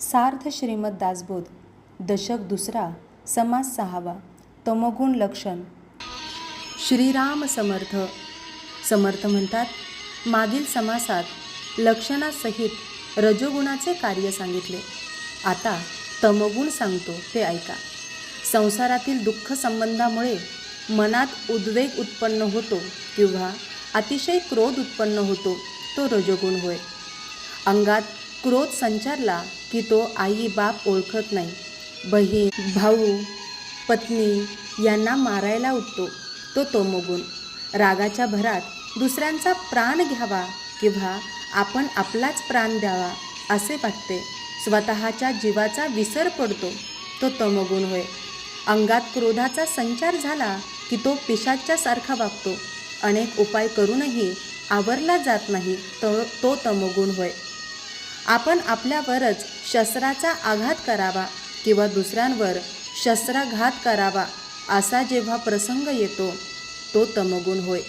सार्थ श्रीमद दासबोध दशक दुसरा समास सहावा तमगुण लक्षण. श्रीराम समर्थ. समर्थ म्हणतात मागील समासात लक्षणासहित रजोगुणाचे कार्य सांगितले. आता तमगुण सांगतो ते ऐका. संसारातील दुःख संबंधामुळे मनात उद्वेग उत्पन्न होतो किंवा अतिशय क्रोध उत्पन्न होतो तो रजोगुण होय. अंगात क्रोध संचारला की तो आई बाप ओळखत नाही. बहीण भाऊ पत्नी यांना मारायला उठतो. तो तमोगुण रागाच्या भरात दुसऱ्यांचा प्राण घ्यावा किंवा आपण आपलाच प्राण द्यावा असे वाटते. स्वतःच्या जीवाचा विसर पडतो. तो तमगुण होय. अंगात क्रोधाचा संचार झाला की तो पिशाच्यासारखा वागतो. अनेक उपाय करूनही आवरला जात नाही. तर तो तमगुण होय. आपण आपल्यावरच शस्त्राचा आघात करावा किंवा दुसऱ्यांवर शस्त्राघात करावा असा जेव्हा प्रसंग येतो तो तमगुण होय.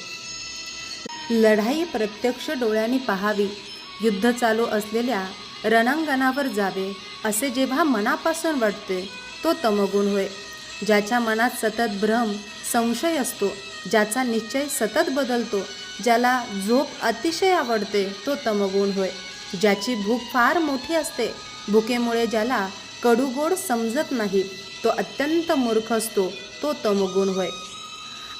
लढाई प्रत्यक्ष डोळ्यांनी पाहावी युद्ध चालू असलेल्या रणांगणावर जावे असे जेव्हा मनापासून वाटते तो तमगुण होय. ज्याच्या मनात सतत भ्रम संशय असतो ज्याचा निश्चय सतत बदलतो ज्याला झोप अतिशय आवडते तो तमगुण होय. ज्याची भूक फार मोठी असते. भुकेमुळे ज्याला कडूगोड समजत नाही तो अत्यंत मूर्ख असतो तो तमगुण होय.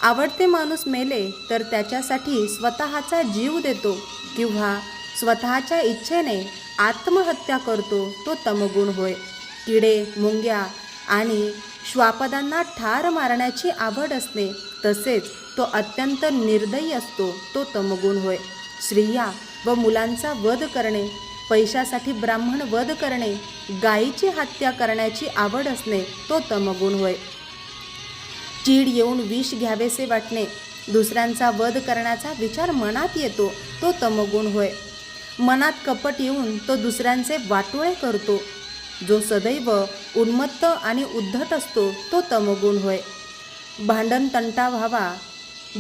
आवडते माणूस मेले तर त्याच्यासाठी स्वतःचा जीव देतो किंवा स्वतःच्या इच्छेने आत्महत्या करतो तो तमगुण होय. किडे मुंग्या आणि श्वापदांना ठार मारण्याची आवड असणे तसेच तो अत्यंत निर्दयी असतो तो तमगुण होय. स्त्रिया व मुलांचा वध करणे पैशासाठी ब्राह्मण वध करणे गायीची हत्या करण्याची आवड असणे तो तमगुण होय. चीड येऊन विष घ्यावेसे वाटणे दुसऱ्यांचा वध करण्याचा विचार मनात येतो तो तमगुण होय. मनात कपट येऊन तो दुसऱ्यांचे वाटोळे करतो. जो सदैव उन्मत्त आणि उद्धट असतो तो तमगुण होय. भांडण तंटा व्हावा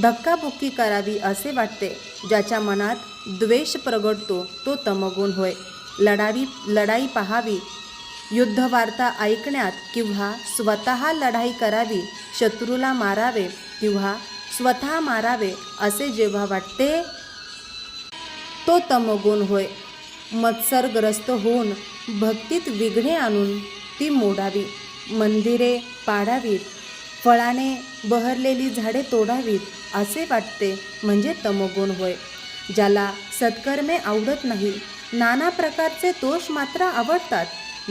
धक्काबुक्की करावी असे वाटते. ज्याच्या मनात द्वेष प्रगटतो तो तमगुण होय. लढावी लढाई पाहावी. युद्धवार्ता ऐकण्यात किंवा स्वतः लढाई करावी शत्रूला मारावे किंवा स्वतः मारावे असे जेव्हा वाटते तो तमगुण होय. मत्सरग्रस्त होऊन भक्तीत विघ्ने आणून ती मोडावी. मंदिरे पाडावीत. फळाने बहरलेली झाडे तोडावीत असे वाटते म्हणजे तमगुण होय. ज्याला सत्कर्मे आवडत नाही नाना प्रकारचे दोष मात्र आवडतात.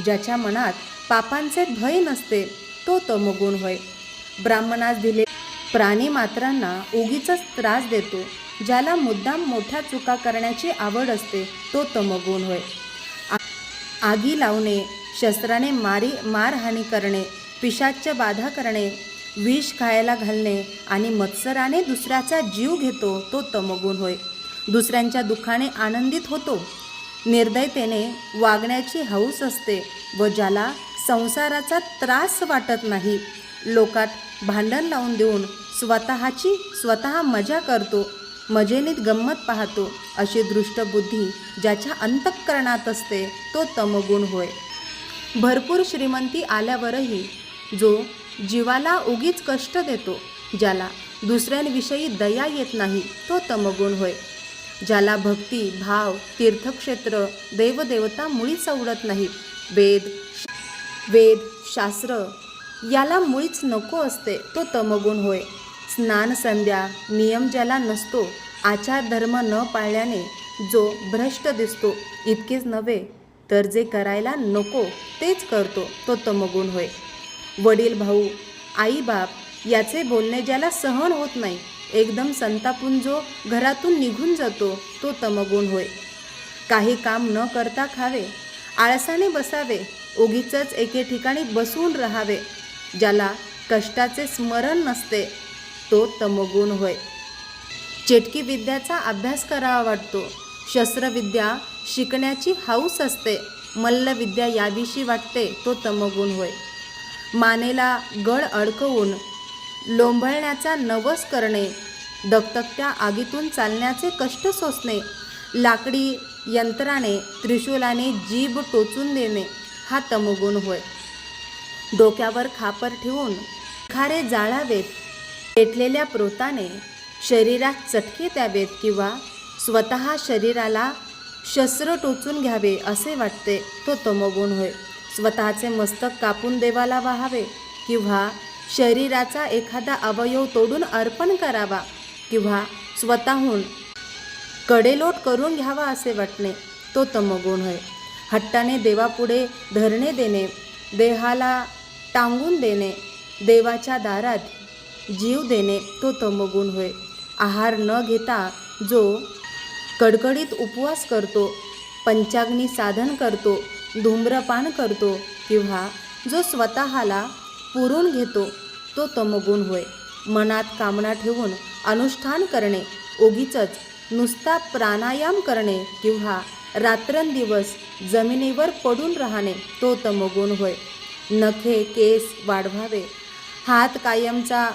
ज्याच्या मनात पापांचे भय नसते तो तमोगुण होय. ब्राह्मणास दिले प्राणी मात्रांना उगीच त्रास देतो. ज्याला मुद्दाम मोठ्या चुका करण्याची आवड असते तो तमगुण होय. आ- आगी लावणे शस्त्राने मारी मारहाणी करणे पिशाच्य बाधा करणे विष खायला घालणे आणि मत्सराने दुसऱ्याचा जीव घेतो तो तमगुण होय. दुसऱ्यांच्या दुःखाने आनंदित होतो. निर्दयतेने वागण्याची हौस असते व ज्याला संसाराचा त्रास वाटत नाही लोकात भांडण लावून देऊन स्वतःची स्वतः मजा करतो मजेनीत गंमत पाहतो अशी दृष्ट बुद्धी ज्याच्या अंतःकरणात असते तो तमगुण होय. भरपूर श्रीमंती आल्यावरही जो जीवाला उगीच कष्ट देतो ज्याला दुसऱ्यांविषयी दया येत नाही तो तमगुण होय. ज्याला भक्ती भाव तीर्थक्षेत्र देवदेवता मुळीच आवडत नाही वेद वेद शास्त्र याला मुळीच नको असते तो तमगुण होय. स्नान संध्या नियम ज्याला नसतो आचार धर्म न पाळल्याने जो भ्रष्ट दिसतो इतकेच नव्हे तर जे करायला नको तेच करतो तो तमगुण होय. वडील भाऊ आईबाप याचे बोलणे ज्याला सहन होत नाही एकदम संतापून जो घरातून निघून जातो तो तमगुण होय. काही काम न करता खावे आळसाने बसावे उगीच एके ठिकाणी बसून राहावे ज्याला कष्टाचे स्मरण नसते तो तमगुण होय. चेटकी विद्याचा अभ्यास करावा वाटतो शस्त्रविद्या शिकण्याची हौस असते मल्लविद्या याविषयी वाटते तो तमगुण होय. मानेला गळ अडकवून लोंबळण्याचा नवस करणे दगदगत्या आगीतून चालण्याचे कष्ट सोसणे लाकडी यंत्राने त्रिशूलाने जीभ टोचून देणे हा तमोगुण होय. डोक्यावर खापर ठेवून खारे जाळावेत पेटलेल्या प्रोताने शरीरात चटके द्यावेत किंवा स्वतः शरीराला शस्त्र टोचून घ्यावे असे वाटते तो तमोगुण होय. स्वतःचे मस्तक कापून देवाला वाहावे किंवा शरीराचा एखादा अवयव तोडून अर्पण करावा किंवा स्वतःहून कडेलोट करून घ्यावा असे वाटणे तो तमगुण होय. हट्टाने देवापुढे धरणे देणे देहाला टांगून देणे देवाच्या दारात जीव देणे तो तमगुण होय. आहार न घेता जो कडकडीत उपवास करतो पंचाग्नी साधन करतो धूम्रपान करतो किंवा जो स्वतःला पुरून घेतो तो तमगुण होय. मनात कामना ठेवून अनुष्ठान करणे उगीच नुसता प्राणायाम करणे किंवा रात्रंदिवस जमिनीवर पडून राहणे तो तमगुण होय. नखे केस वाढवावे. हात कायमचा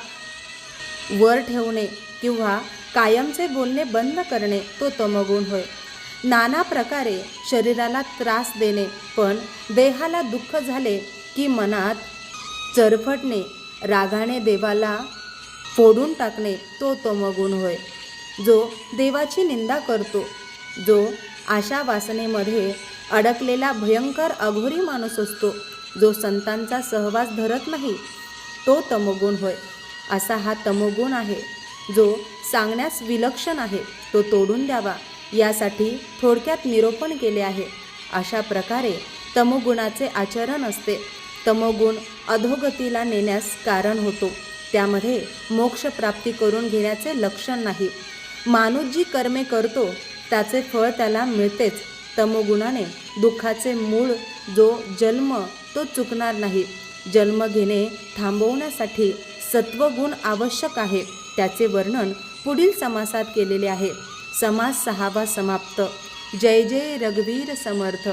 वर ठेवणे किंवा कायमचे बोलणे बंद करणे तो तमगुण होय. नाना प्रकारे शरीराला त्रास देणे पण देहाला दुःख झाले की मनात चरफटणे रागाने देवाला फोडून टाकणे तो तमगुण होय. जो देवाची निंदा करतो जो आशा वासनेमध्ये अडकलेला भयंकर अघोरी माणूस असतो जो संतांचा सहवास धरत नाही तो तमगुण होय. असा हा तमगुण आहे जो सांगण्यास विलक्षण आहे तो तोडून द्यावा. यासाठी थोडक्यात निरोपण केले आहे. अशा प्रकारे तमोगुणाचे आचरण असते. तमोगुण अधोगतीला नेण्यास कारण होतो. त्यामध्ये मोक्षप्राप्ती करून घेण्याचे लक्षण नाही. माणूस जी कर्मे करतो त्याचे फळ त्याला मिळतेच. तमोगुणाने दुःखाचे मूळ जो जन्म तो चुकणार नाही. जन्म घेणे थांबवण्यासाठी सत्वगुण आवश्यक आहे. त्याचे वर्णन पुढील समासात केलेले आहे. समास सहावा समाप्त. जय जय रघुवीर समर्थ.